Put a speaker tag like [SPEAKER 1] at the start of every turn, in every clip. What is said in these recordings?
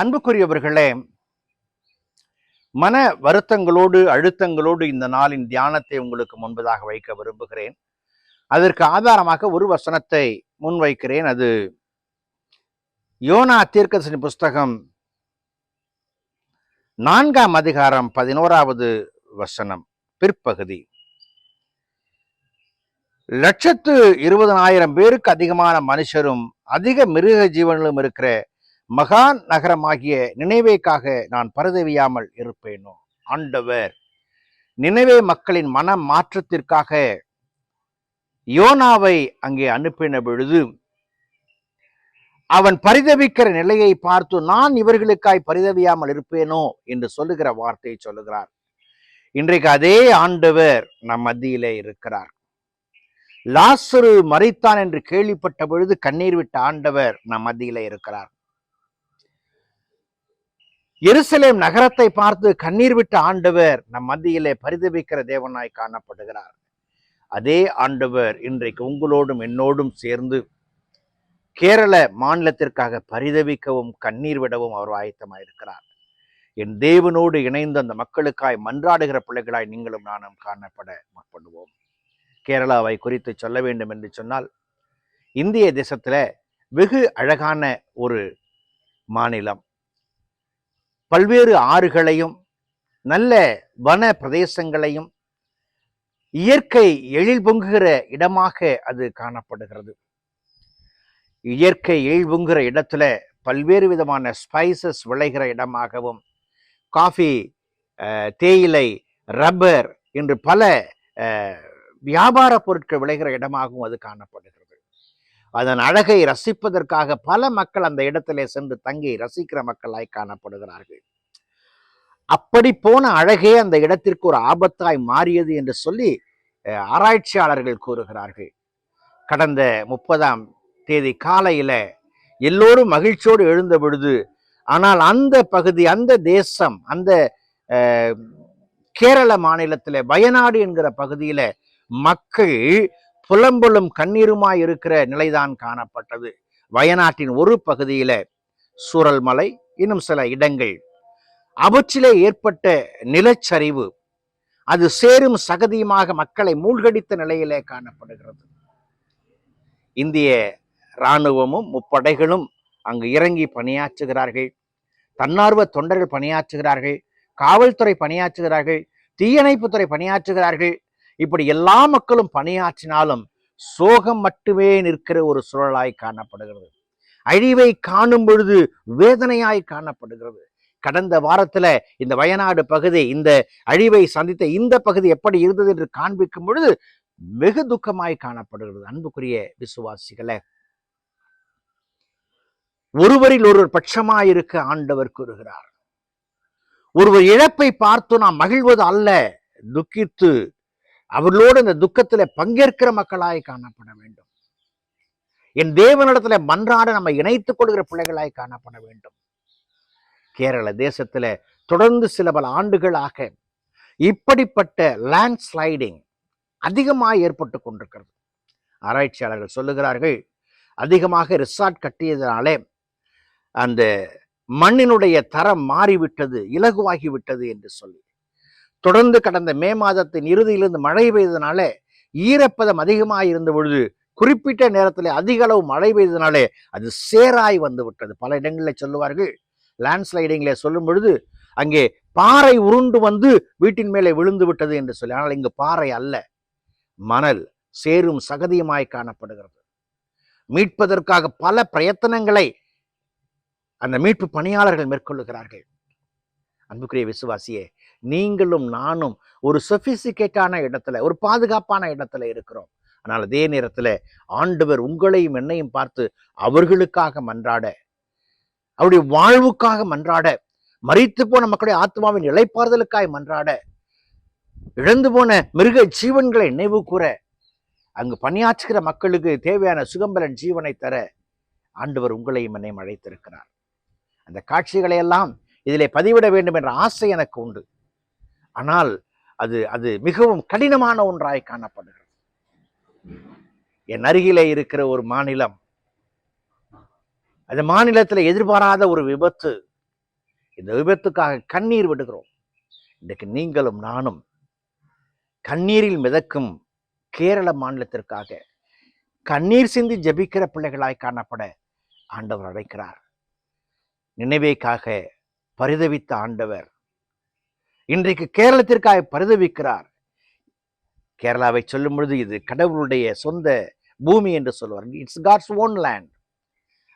[SPEAKER 1] அன்புக்குரியவர்களே மன வருத்தங்களோடு அழுத்தங்களோடு இந்த நாளின் தியானத்தை உங்களுக்கு முன்பதாக வைக்க விரும்புகிறேன். அதற்கு ஆதாரமாக ஒரு வசனத்தை முன்வைக்கிறேன். அது யோனா தீர்க்கதரிசன புஸ்தகம் நான்காம் அதிகாரம் பதினோராவது வசனம் பிற்பகுதி. லட்சத்து இருபதனாயிரம் பேருக்கு அதிகமான மனுஷரும் அதிக மிருக ஜீவன்களும் இருக்கிற மகான் நகரமாகிய நினைவேக்காக நான் பரிதவியாமல் இருப்பேனோ? ஆண்டவர் நினைவே மக்களின் மன மாற்றத்திற்காக யோனாவை அங்கே அனுப்பின பொழுது அவன் பரிதவிக்கிற நிலையை பார்த்து நான் இவர்களுக்காய் பரிதவியாமல் இருப்பேனோ? என்று சொல்லுகிற வார்த்தையை சொல்லுகிறார். இன்றைக்கு அதே ஆண்டவர் நம் மத்தியிலே இருக்கிறார். லாசரு மறைத்தான் என்று கேள்விப்பட்ட பொழுது கண்ணீர் விட்ட ஆண்டவர் நம் மத்தியிலே இருக்கிறார். எருசலேம் நகரத்தை பார்த்து கண்ணீர் விட்ட ஆண்டவர் நம் மத்தியிலே பரிதவிக்கிற தேவனாய் காணப்படுகிறார். அதே ஆண்டவர் இன்றைக்கு உங்களோடும் என்னோடும் சேர்ந்து கேரள மாநிலத்திற்காக பரிதவிக்கவும் கண்ணீர் விடவும் அவர் ஆயத்தமாயிருக்கிறார். என் தேவனோடு இணைந்து அந்த மக்களுக்காய் மன்றாடுகிற பிள்ளைகளாய் நீங்களும் நானும் காணப்பட முற்படுவோம். கேரளாவை குறித்து சொல்ல வேண்டும் என்று சொன்னால் இந்திய தேசத்தில் வெகு அழகான ஒரு மாநிலம் பல்வேறு ஆறுகளையும் நல்ல வன பிரதேசங்களையும் இயற்கை எழில் பொங்குகிற இடமாக அது காணப்படுகிறது. இயற்கை எழில் பொங்குகிற இடத்துல பல்வேறு விதமான ஸ்பைசஸ் விளைகிற இடமாகவும் காஃபி அஹ், தேயிலை ரப்பர் என்று பல வியாபார பொருட்கள் விளைகிற இடமாகவும் அது காணப்படுகிறது. அதன் அழகை ரசிப்பதற்காக பல மக்கள் அந்த இடத்திலே சென்று தங்கி ரசிக்கிற மக்களாய் காணப்படுகிறார்கள். அப்படி போன அழகே அந்த இடத்திற்கு ஒரு ஆபத்தாய் மாறியது என்று சொல்லி ஆராய்ச்சியாளர்கள் கூறுகிறார்கள். கடந்த முப்பதாம் தேதி காலையில எல்லோரும் மகிழ்ச்சியோடு எழுந்த பொழுது ஆனால் அந்த பகுதி அந்த தேசம் அந்த கேரள மாநிலத்தில் வயநாடு என்கிற பகுதியில மக்கள் புலம்பொழும் கண்ணீருமாய் இருக்கிற நிலைதான் காணப்பட்டது. வயநாட்டின் ஒரு பகுதியில சூரல்மலை இன்னும் சில இடங்கள். அவற்றிலே ஏற்பட்ட நிலச்சரிவு அது சேரும் சகதியுமாக மக்களை மூழ்கடித்த நிலையிலே காணப்படுகிறது. இந்திய இராணுவமும் முப்படைகளும் அங்கு இறங்கி பணியாற்றுகிறார்கள். தன்னார்வ தொண்டர்கள் பணியாற்றுகிறார்கள். காவல்துறை பணியாற்றுகிறார்கள். தீயணைப்புத்துறை பணியாற்றுகிறார்கள். இப்படி எல்லா மக்களும் பணியாற்றினாலும் சோகம் மட்டுமே நிற்கிற ஒரு சூழலாய் காணப்படுகிறது. அழிவை காணும் பொழுது வேதனையாய் காணப்படுகிறது. கடந்த வாரத்துல இந்த வயநாடு பகுதி இந்த அழிவை சந்தித்த இந்த பகுதி எப்படி இருந்தது என்று காண்பிக்கும் பொழுது வெகு துக்கமாய் காணப்படுகிறது. அன்புக்குரிய விசுவாசிகளை ஒருவரில் ஒருவர் பட்சமாயிருக்க ஆண்டவர் கூறுகிறார். ஒருவர் இழப்பை பார்த்து நாம் மகிழ்வது அல்ல துக்கித்து அவர்களோடு இந்த துக்கத்துல பங்கேற்கிற மக்களாய் காணப்பட வேண்டும். என் தேவனிடத்துல மன்றாட நம்ம இணைத்துக் கொள்கிற பிள்ளைகளாய் காணப்பட வேண்டும். கேரள தேசத்துல தொடர்ந்து சில பல ஆண்டுகளாக இப்படிப்பட்ட லேண்ட் ஸ்லைடிங் அதிகமாக ஏற்பட்டு கொண்டிருக்கிறது. ஆராய்ச்சியாளர்கள் சொல்லுகிறார்கள் அதிகமாக ரிசார்ட் கட்டியதனாலே அந்த மண்ணினுடைய தரம் மாறிவிட்டது இலகுவாகிவிட்டது என்று சொல்லி. தொடர்ந்து கடந்த மே மாதத்தின் இறுதியிலிருந்து மழை பெய்ததுனால ஈரப்பதம் அதிகமாக இருந்த பொழுது குறிப்பிட்ட நேரத்தில் அதிக அளவு மழை பெய்ததுனாலே அது சேராய் வந்து விட்டது. பல இடங்களில் சொல்லுவார்கள் லேண்ட்ஸ்லைடிங்கில் சொல்லும் பொழுது அங்கே பாறை உருண்டு வந்து வீட்டின் மேலே விழுந்து விட்டது என்று சொல்லி. ஆனால் இங்கு பாறை அல்ல மணல் சேரும் சகதியுமாய் காணப்படுகிறது. மீட்பதற்காக பல பிரயத்தனங்களை அந்த மீட்பு பணியாளர்கள் மேற்கொள்ளுகிறார்கள். அன்புக்குரிய விசுவாசியே நீங்களும் நானும் ஒரு சொபிசிகேட்டான இடத்துல ஒரு பாதுகாப்பான இடத்துல இருக்கிறோம். ஆனால் அதே நேரத்துல ஆண்டவர் உங்களையும் என்னையும் பார்த்து அவர்களுக்காக மன்றாட அவருடைய வாழ்வுக்காக மன்றாட மறித்து போன மக்களுடைய ஆத்மாவின் இழைப்பாறுதலுக்காய் மன்றாட இழந்து போன மிருக ஜீவன்களை நினைவு கூற அங்கு பணியாற்றுகிற மக்களுக்கு தேவையான சுகம்பலன் ஜீவனை தர ஆண்டவர் உங்களையும் என்னையும் அழைத்திருக்கிறார். அந்த காட்சிகளை எல்லாம் இதிலே பதிவிட வேண்டும் என்ற ஆசை எனக்கு உண்டு. ஆனால் அது அது மிகவும் கடினமான ஒன்றாய் காணப்படுகிறது. என் அருகிலே இருக்கிற ஒரு மாநிலம் அந்த மாநிலத்தில் எதிர்பாராத ஒரு விபத்து இந்த விபத்துக்காக கண்ணீர் விடுகிறோம். இன்றைக்கு நீங்களும் நானும் கண்ணீரில் மிதக்கும் கேரள மாநிலத்திற்காக கண்ணீர் சிந்தி ஜெபிக்கிற பிள்ளைகளாய் காணப்பட ஆண்டவர் அழைக்கிறார். நினைவேக்காக பரிதவித்த ஆண்டவர் இன்றைக்கு கேரளத்திற்காக பரிதவிக்கிறார். கேரளாவை சொல்லும் பொழுது இது கடவுளுடைய சொந்த பூமி என்று சொல்வார். இட்ஸ் காட்ஸ் ஓன் லேண்ட்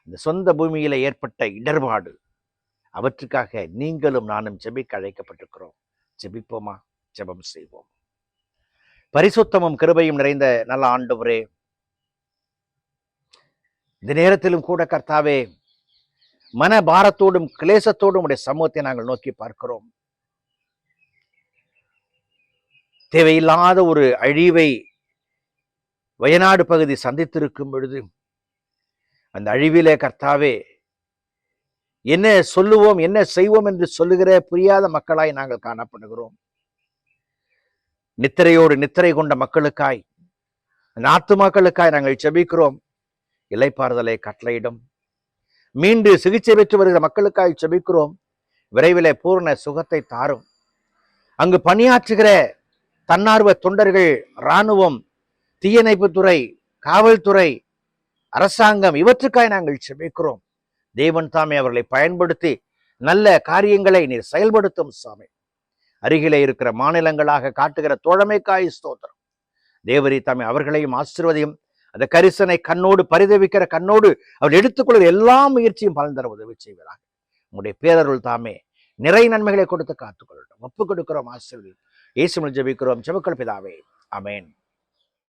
[SPEAKER 1] இந்த சொந்த பூமியில் ஏற்பட்ட இடர்பாடு. அவற்றுக்காக நீங்களும் நானும் ஜெபிக்க அழைக்கப்பட்டிருக்கிறோம். ஜெபிப்போமா? ஜெபம் செய்வோம். பரிசுத்தமும் கிருபையும் நிறைந்த நல்ல ஆண்டவரே. இந்த நேரத்திலும் கூட கர்த்தாவே மன பாரத்தோடும் கிளேசத்தோடும் உடைய சமூகத்தை நாங்கள் நோக்கி பார்க்கிறோம். தேவையில்லாத ஒரு அழிவை வயநாடு பகுதி சந்தித்திருக்கும் பொழுது அந்த அழிவிலே கர்த்தாவே என்ன சொல்லுவோம் என்ன செய்வோம் என்று சொல்லுகிற புரியாத மக்களாய் நாங்கள் காணப்படுகிறோம். நித்திரையோடு நித்திரை கொண்ட மக்களுக்காய் அந்த ஆத்துமாக்களுக்காய் நாங்கள் செபிக்கிறோம். இலைப்பாறுதலை கட்டளையிடும். மீண்டு சிகிச்சை பெற்று வருகிற மக்களுக்காய் செபிக்கிறோம். விரைவிலே பூர்ண சுகத்தை தாரும். அங்கு பணியாற்றுகிற தன்னார்வ தொண்டர்கள் இராணுவம் தீயணைப்புத்துறை காவல்துறை அரசாங்கம் இவற்றுக்காய் நாங்கள் செபிக்கிறோம். தேவன் தாமே அவர்களை பயன்படுத்தி நல்ல காரியங்களை நீர் செயல்படுத்தும் சாமி. அருகிலே இருக்கிற மாநிலங்களாக காட்டுகிற தோழமைக்காய் ஸ்தோத்திரம். தேவரி தாமே அவர்களையும் ஆசிர்வதையும் அந்த கரிசனை கண்ணோடு பரிதவிக்கிற கண்ணோடு அவர் எடுத்துக்கொள்கிற எல்லா முயற்சியும் பலன் தர உதவி செய்வதாக. உங்களுடைய பேரருள் தாமே நிறை நன்மைகளை கொடுத்து காத்துக்கொள்ளட்டும். ஒப்பு கொடுக்கிறோம் ஆசிரியர் இயேசுமல் ஜபிக்கிறோம். ஜெபக்கள் பிதாவே. அமேன்